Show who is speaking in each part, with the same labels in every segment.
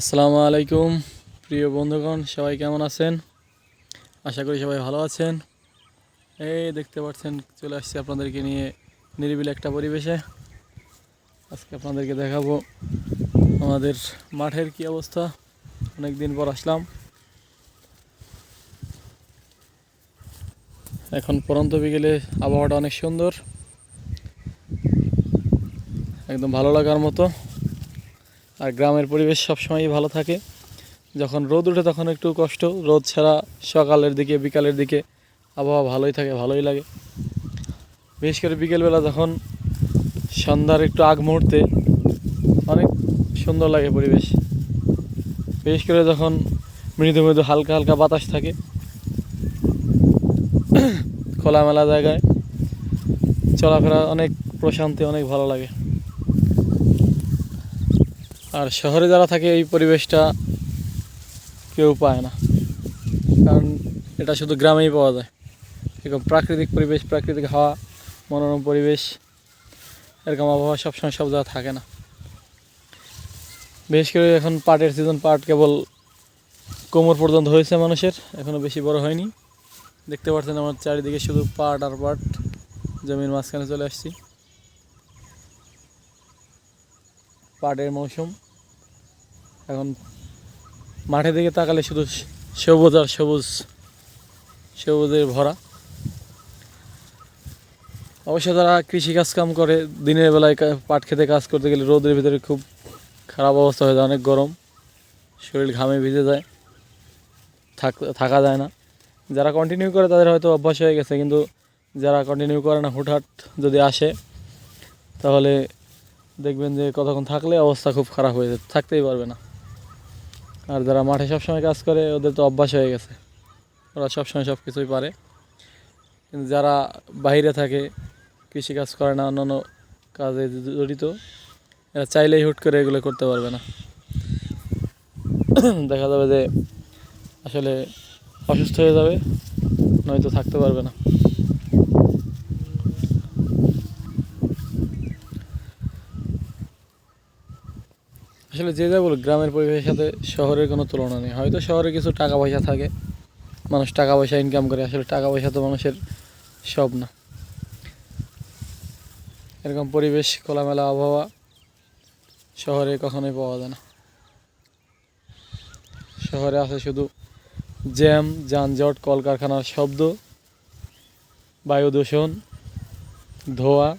Speaker 1: আসসালামু আলাইকুম, প্রিয় বন্ধুগণ, সবাই কেমন আছেন? আশা করি সবাই ভালো আছেন। এই দেখতে পাচ্ছেন, চলে আসছি আপনাদেরকে নিয়ে নিরিবিলি একটা পরিবেশে। আজকে আপনাদেরকে দেখাবো আমাদের মাঠের কি অবস্থা। অনেক দিন পর আসলাম। এখন পরন্ত বিকেলে আবহাওয়াটা অনেক সুন্দর। একদম ভালো লাগার মতো। আর গ্রামের পরিবেশ সবসময়ই ভালো থাকে। যখন রোদ ওঠে তখন একটু কষ্ট। রোদ ছাড়া সকালের দিকে, বিকালের দিকে আবহাওয়া ভালোই থাকে, ভালোই লাগে। বিশেষ করে বিকেলবেলা যখন সন্ধ্যার একটু আগ মুহূর্তে অনেক সুন্দর লাগে পরিবেশ। বিশেষ করে যখন মৃদু মৃদু হালকা হালকা বাতাস থাকে খোলামেলা জায়গায়, চলাফেরা অনেক প্রশান্তি, অনেক ভালো লাগে। আর শহরে যারা থাকে এই পরিবেশটা কেউ পায় না। কারণ এটা শুধু গ্রামেই পাওয়া যায়। এরকম প্রাকৃতিক পরিবেশ, প্রাকৃতিক হাওয়া, মনোরম পরিবেশ, এরকম আবহাওয়া সবসময় সব জায়গায় থাকে না। বিশেষ করে এখন পাটের সিজন পাট কেবল কোমর পর্যন্ত হয়েছে মানুষের এখনও বেশি বড় হয়নি। দেখতে পাচ্ছেন আমার চারিদিকে শুধু পাট আর পাট, জমির মাঝখানে চলে আসছি। পাটের মৌসুম। এখন মাঠের দিকে তাকালে শুধু সবুজ আর সবুজ সবুজে ভরা। অবশ্য যারা কৃষিকাজ কাম করে, দিনের বেলায় পাট খেতে কাজ করতে গেলে রোদের ভিতরে খুব খারাপ অবস্থা হয়ে যায়, অনেক গরম। শরীর ঘামে ভিজে যায়, থাক থাকা যায় না। যারা কন্টিনিউ করে তাদের হয়তো অভ্যাস হয়ে গেছে, কিন্তু যারা কন্টিনিউ করে না, হুটহাট যদি আসে, তাহলে দেখবেন যে কতক্ষণ থাকলে অবস্থা খুব খারাপ হয়ে যায়, থাকতেই পারবে না। আর যারা মাঠে সবসময় কাজ করে, ওদের তো অভ্যাস হয়ে গেছে। ওরা সবসময় সব কিছুই পারে। কিন্তু যারা বাইরে থাকে কৃষিকাজ করে না, অন্যান্য কাজে জড়িত, এরা চাইলেই হুট করে এগুলো করতে পারবে না। দেখা যাবে যে আসলে অসুস্থ হয়ে যাবে, নয়তো থাকতে পারবে না। আসলে যে যা বলুক, গ্রামের পরিবেশের সাথে শহরের কোনো তুলনা নেই। হয়তো শহরে কিছু টাকা পয়সা থাকে, মানুষ টাকা পয়সা ইনকাম করে, আসলে টাকা পয়সা তো মানুষের সব না। এরকম পরিবেশ, খোলামেলা আবহাওয়া শহরে কখনোই পাওয়া যায় না। শহরে আছে শুধু জ্যাম, যানজট, কলকারখানার শব্দ, বায়ু দূষণ, ধোঁয়া,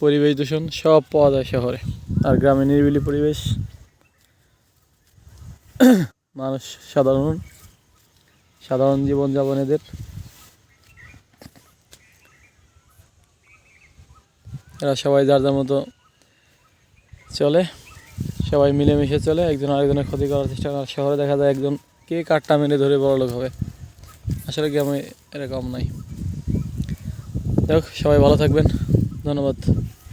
Speaker 1: পরিবেশ দূষণ, সব পাওয়া যায় শহরে। আর গ্রামে নিরিবিলি পরিবেশ। মানুষ সাধারণ সাধারণ জীবনযাপন এদের। এরা সবাই যার যার মতো চলে, সবাই মিলেমিশে চলে, একজন আরেকজনের ক্ষতি করার চেষ্টা করে। শহরে দেখা যায় একজন কে কাঠটা মেরে ধরে বড় লোক হবে। আসলে গ্রামে এরকম নাই। যাই সবাই ভালো থাকবেন। ধন্যবাদ।